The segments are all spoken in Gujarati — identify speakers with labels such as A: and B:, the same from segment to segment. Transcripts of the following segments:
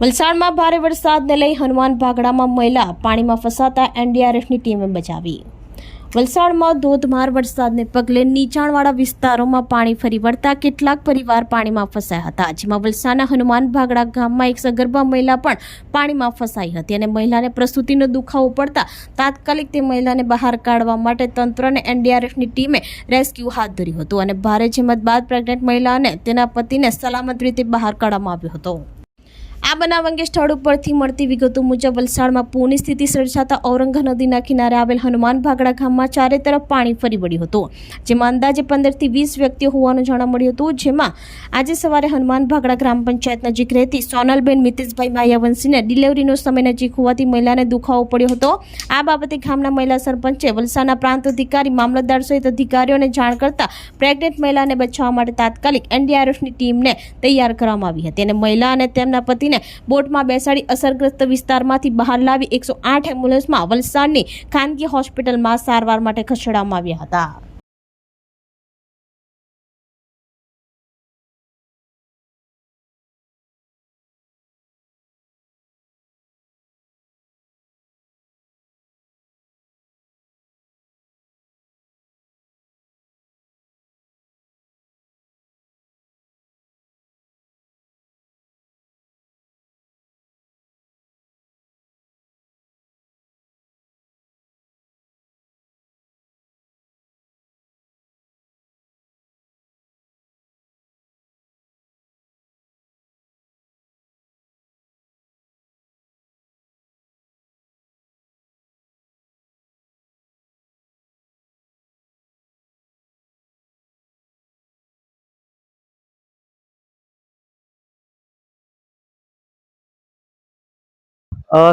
A: વલસાડમાં ભારે વરસાદને લઈ હનુમાન ભાગડામાં મહિલા પાણીમાં ફસાતા એનડીઆરએફની ટીમે બચાવી. વલસાડમાં ધોધમાર વરસાદને પગલે નીચાણવાળા વિસ્તારોમાં પાણી ફરી વળતા કેટલાક પરિવાર પાણીમાં ફસાયા હતા, જેમાં વલસાડના હનુમાન ભાગડા ગામમાં એક સગર્ભા મહિલા પણ પાણીમાં ફસાઈ હતી અને મહિલાને પ્રસૂતિનો દુખાવો પડતા તાત્કાલિક તે મહિલાને બહાર કાઢવા માટે તંત્ર અને એનડીઆરએફની ટીમે રેસ્ક્યુ હાથ ધર્યું હતું અને ભારે જેમત બાદ પ્રેગ્નેન્ટ મહિલા અને તેના પતિને સલામત રીતે બહાર કાઢવામાં આવ્યો હતો. આ બનાવ અંગે સ્થળ ઉપરથી મળતી વિગતો મુજબ વલસાડમાં પૂરની સ્થિતિ સર્જાતા ઔરંગા નદીના કિનારે આવેલ હનુમાન ભાગડા ગામમાં ચારે તરફ પાણી ફરી વળ્યું હતું. જેમાં અંદાજે પંદરથી વીસ વ્યક્તિઓ હોવાનું જાણવા મળ્યું હતું. જેમાં આજે સવારે હનુમાન ભાગડા ગ્રામ પંચાયત નજીક રહેતી સોનલબેન મિતેશભાઈ માયાવંશીને ડિલિવરીનો સમય નજીક હોવાથી મહિલાને દુખાવો પડ્યો હતો. આ બાબતે ગામના મહિલા સરપંચે વલસાડના પ્રાંત અધિકારી, મામલતદાર સહિત અધિકારીઓને જાણ કરતા પ્રેગ્નેન્ટ મહિલાને બચાવવા માટે તાત્કાલિક એનડીઆરએફની ટીમને તૈયાર કરવામાં આવી હતી અને મહિલા અને તેમના પતિને બોટમાં બેસાડી અસરગ્રસ્ત વિસ્તારમાંથી બહાર લાવી એકસો આઠ એમ્બ્યુલન્સમાં વલસાડની ખાનગી હોસ્પિટલમાં સારવાર માટે ખસેડવામાં આવ્યા હતા.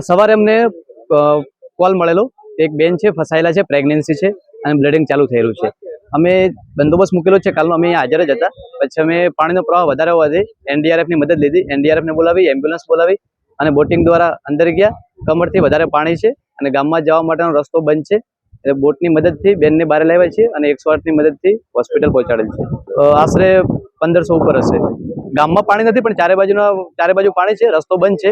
B: સવારે અમને કોલ મળેલો. એક બેન છે, ફસાયેલા છે, પ્રેગ્નન્સી છે અને બ્લડિંગ ચાલુ થયેલું છે. અમે બંદોબસ્ત મૂકેલો છે, કાલનો અમે હાજર જ હતા. પછી અમે પાણીનો પ્રવાહ વધારે હોવાથી એનડીઆરએફની મદદ લીધી. એનડીઆરએફને બોલાવી એમ્બ્યુલન્સ બોલાવી અને બોટિંગ દ્વારા અંદર ગયા. કમરથી વધારે પાણી છે અને ગામમાં જવા માટેનો રસ્તો બંધ છે. એટલે બોટની મદદથી બેનને બહાર લાવ્યા છે અને એકસો આઠની મદદથી હોસ્પિટલ પહોંચાડેલ છે. આશરે પંદરસો ઉપર હશે. ગામમાં પાણી નથી, પણ ચારે બાજુના, ચારે બાજુ પાણી છે, રસ્તો બંધ છે.